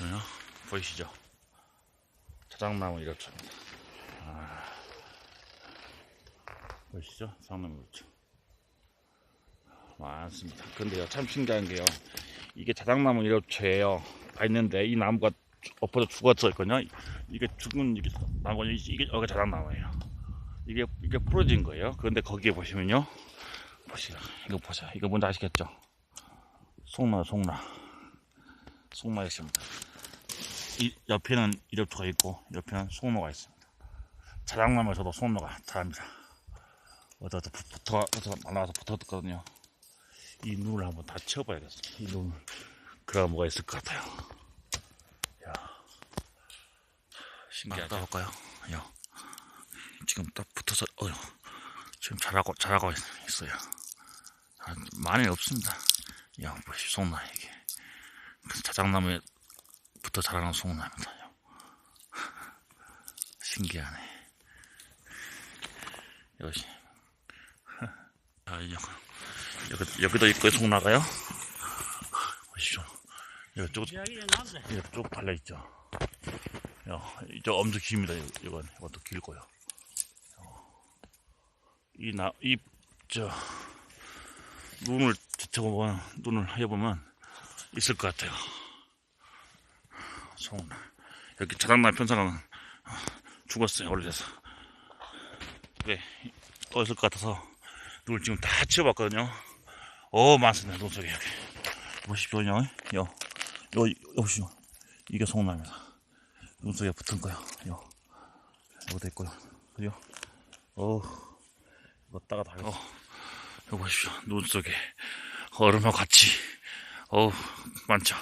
보여? 보이시죠? 자작나무 일엽초입니다. 아, 보이시죠? 자작나무 일엽초. 많습니다. 근데요, 참 신기한 게요. 이게 자작나무. 다 있는데 이 나무가 주- 엎어져 죽었어 있거든요. 이게 죽은 이게 나무 이게 여기 자작나무예요. 이게 이게 부러진 거예요. 그런데 거기에 보시면요, 보시요. 이거 보세요. 이거 뭔지 아시겠죠? 송나 송나 송나 있습니다. 이 옆에는 이력초가 있고 옆에는 송로가 있습니다. 자작나무에서도 송로가 자랍니다. 어디서 붙어 어디서 날아가서 붙었거든요. 이 눈을 한번 다 치워봐야겠어. 이 눈을 그래야 뭐가 있을 것 같아요. 야, 신기하다. 볼까요? 야, 지금 딱 붙어서 어휴, 지금 자라고 자라고 있어요. 아, 많이 없습니다. 야, 보시 송나 이게 그 자작나무에 부터 자라는 송나입니다. 신기하네. 여기 아, 여기, 여기 여기도 있고 송나가요. 보시죠. 여기 쭉 이야기는 난데 이거 쭉 달려 있죠. 야, 이저 엄청 깁니다. 이- 이건 이것도 길고요. 이 나 이 저 눈을 지쳐보면 눈을 해보면 있을 것 같아요. 소원. 여기 자작나무 편사가 죽었어요. 올려서. 왜 떠있을 것 같아서 눈을 지금 다 치워봤거든요. 어 많습니다. 눈 속에 여기. 보십시오요. 요, 요, 요 보시오. 이게 송나입니다. 눈 속에 붙은 거요. 요, 요것도 있고요. 그죠? 어, 이거 따가 다. 어, 요 보십시오. 눈 속에 얼음과 같이. 어우, 많죠.